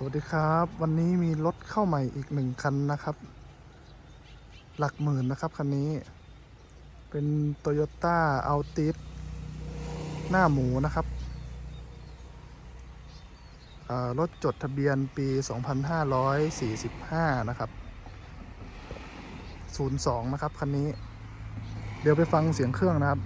สวัสดีครับ วันนี้มีรถเข้าใหม่อีกหนึ่งคันนะครับ หลักหมื่นนะครับคันนี้ เป็น Toyota a l t i s หน้าหมูนะครับรถจดทะเบียนปี 2545 นะครับ 02 นะครับคันนี้ เดี๋ยวไปฟังเสียงเครื่องนะครับ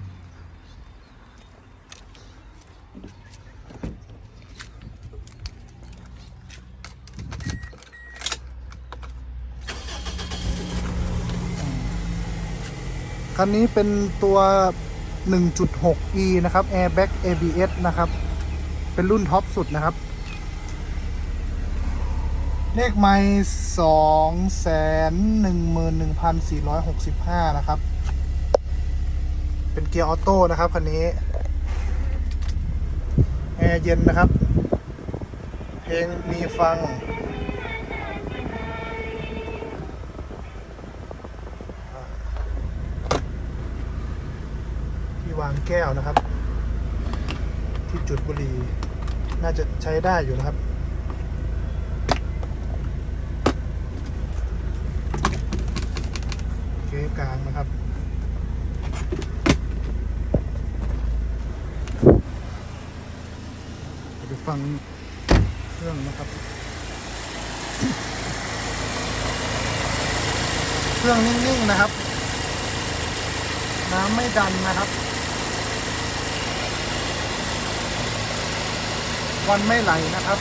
คันนี้เป็นตัว 1.6e นะครับ Airbag ABS นะครับ เป็นรุ่นท็อปสุดนะครับ เลขไมล์2 1 1 4 6 5นะครับ เป็นเกียร์ออโต้นะครับคันนี้ แอร์เย็นนะครับ เพลงมีฟังางแก้วนะครับ ที่จุดบุหรี่น่าจะใช้ได้อยู่นะครับ เกกลางนะครับไปฟังเครื่องนะครับ เครื่องนิ่ง ๆ นะครับ น้ำไม่ดันนะครับ วันไม่ไหลนะครับ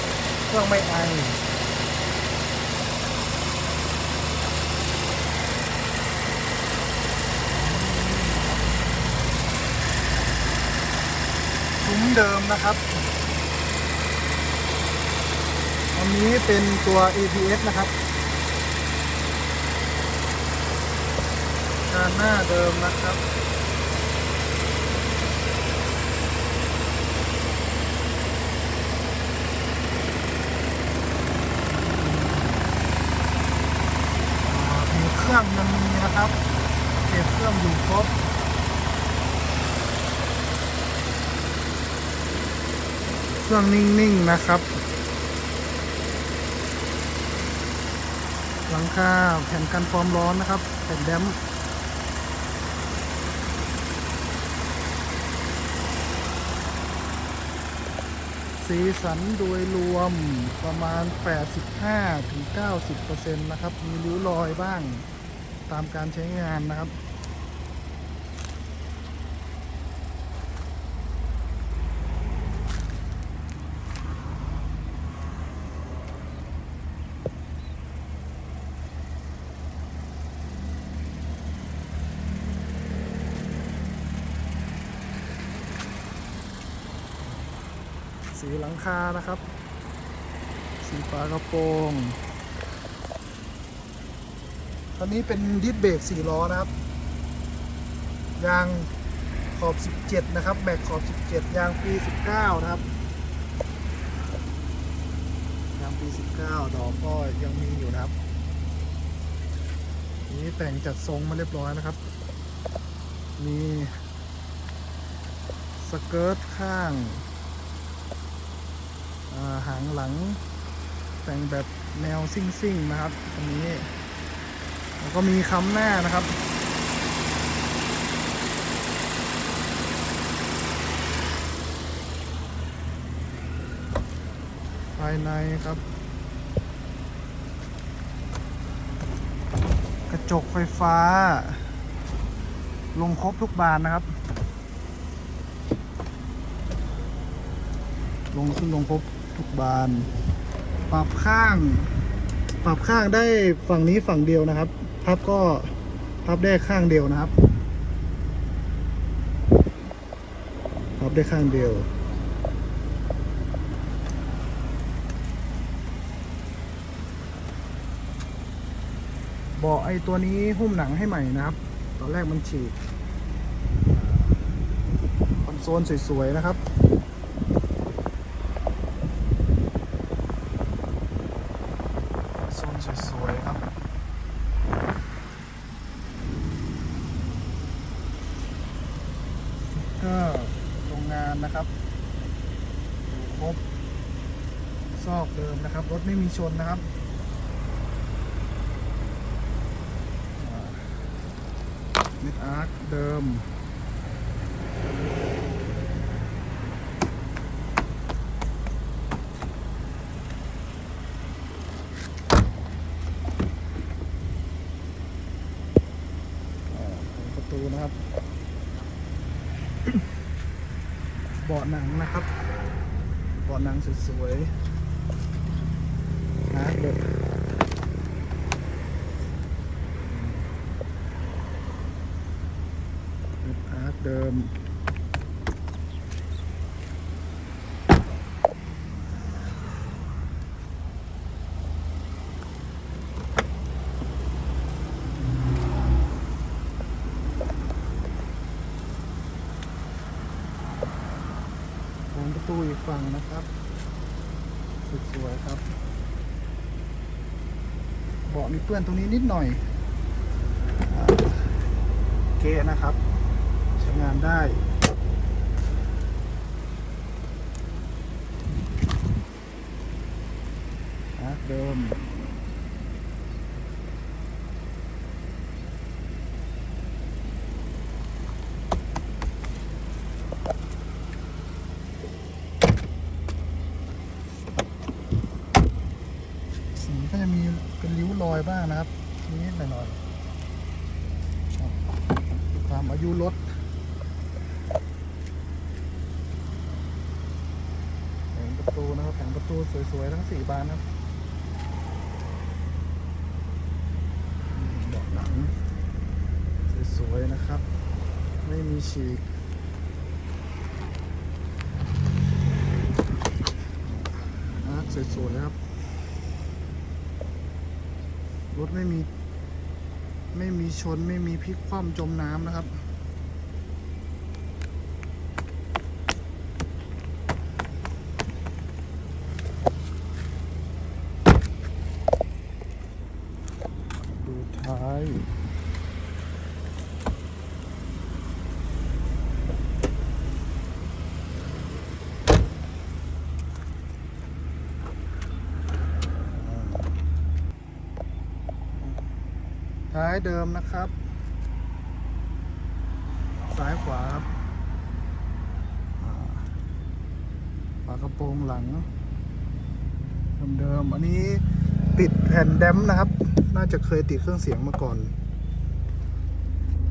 เครื่องไม่ไอซุ้มเดิมนะครับ อันนี้เป็นตัว APS นะครับงานหน้าเดิมนะครับ อ่ามีเค รื่องยังมีนะครับเก็บเครื่องอยู่ครบเครื่องนิ่งๆนะครับ หลังคาแผ่นกันความร้อนนะครับ แผ่นแดมสีสันโดยรวมประมาณ 85-90%นะครับ มีริ้วรอยบ้าง ตามการใช้งานนะครับ สีหลังคานะครับ สีฝากระโปรง ตอนนี้เป็นดิสเบรก4ล้อนะครับ ยางขอบ 17 นะครับ แบกขอบ 17 ยางปี 19 นะครับ ยางปี 19 ดอกก็ยังมีอยู่นะครับ นี้แต่งจัดทรงมาเรียบร้อยนะครับ มีสเกิร์ตข้างาหางหลังแต่งแบบแนวซิ่งๆนะครับตรงนี้ แล้วก็มีค้ำหน้านะครับภายในครับ กระจกไฟฟ้า ลงครบทุกบานนะครับ ลงขึ้นลงครบทุกบาน ปรับข้าง ปรับข้างได้ฝั่งนี้ฝั่งเดียวนะครับ พับก็พับได้ข้างเดียวนะครับ พับได้ข้างเดียวเบาะไอตัวนี้หุ้มหนังให้ใหม่นะครับ ตอนแรกมันฉีกคอนโซลสวยๆนะครับ โซนสวยๆครับ ก็โรงงานนะครับอยู่ครบซอกเดิมนะครับ รถไม่มีชนนะครับมิดอาร์คเดิมประตูนะครับ เบาะหนังนะครับเบาะหนังสวยๆนะเด็กอาร์คเดิม ของประ ตูอีกฝั่งนะครับสวยๆครับเบาะมีเปื้อนตรงนี้นิดหน่อยอเกนะครับใช้งานได้เดิม สีก็จะมีเป็นริ้วรอยบ้างนะครับนิดหน่อยๆความอายุรถแผงประตูนะครับแผงประตูสวยๆ ทั้งสี่บานนะครับเบาะหนังสวยๆ นะครับ ไม่มีฉีกสวยๆ ครับ รถไม่มี ไม่มีชนไม่มีพลิกคว่ำจมน้ำนะครับ ดูท้าย ท้ายเดิมนะครับ ซ้ายขวาครับอ่าฝากระโปรงหลังเดิมๆอันนี้ติดแผ่นแดมนะครับ น่าจะเคยติดเครื่องเสียงมาก่อน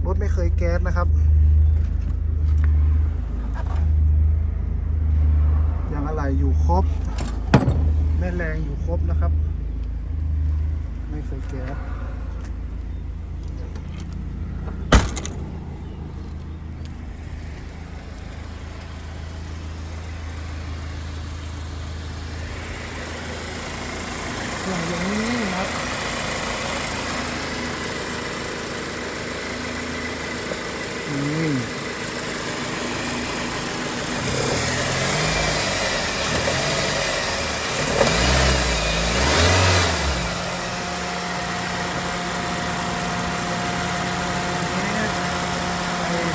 รถไม่เคยแก๊สนะครับ ยังอะไรอยู่ครบ แม่แรงอยู่ครบนะครับ ไม่เคยแก๊ส องยังนิ่งๆครับนี่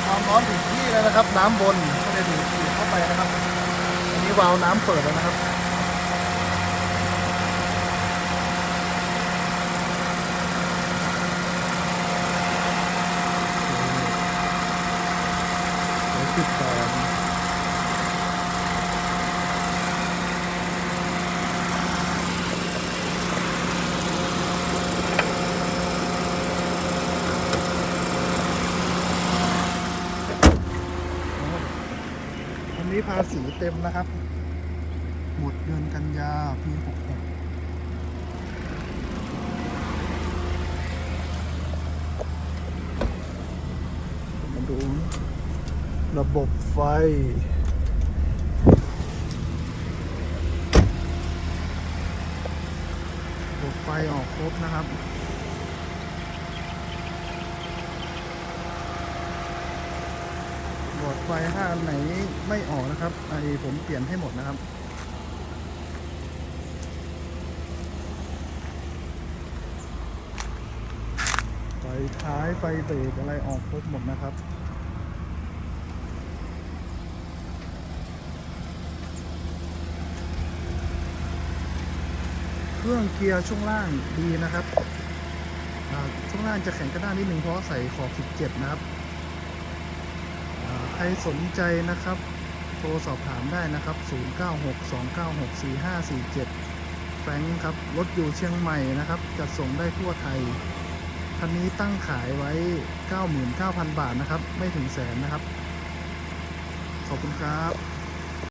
ความร้อนถึงที่แล้วนะครับ น้ำบนก็เลยดูดฉีดเข้าไปนะครับอันนี้วาล์วน้ำเปิดแล้วนะครับ เดี๋ยวปิดก่อนอันนี้ภาษีเต็มนะครับ หมดเดือนกันยาปี66มาดู ระบบไฟ ระบบไฟออกครบนะครับบอดไฟถ้าอันไหนไม่ออกนะครับไอผมเปลี่ยนให้หมดนะครับไฟท้ายไฟเบรกอะไรออกครบหมดนะครับ รื่องเกียร์ช่วงล่างดีนะครับช่วงล่างจะแข็งกระด้างนิดนึงเพราะใส่ขอบ17นะครับใครสนใจนะครับ โทรสอบถามได้นะครับ 0962964547 แฟรงค์ครับ รถอยู่เชียงใหม่นะครับ จัดส่งได้ทั่วไทย คันนี้ตั้งขายไว้ 99,000 บาทนะครับ ไม่ถึงแสนนะครับ ขอบคุณครับ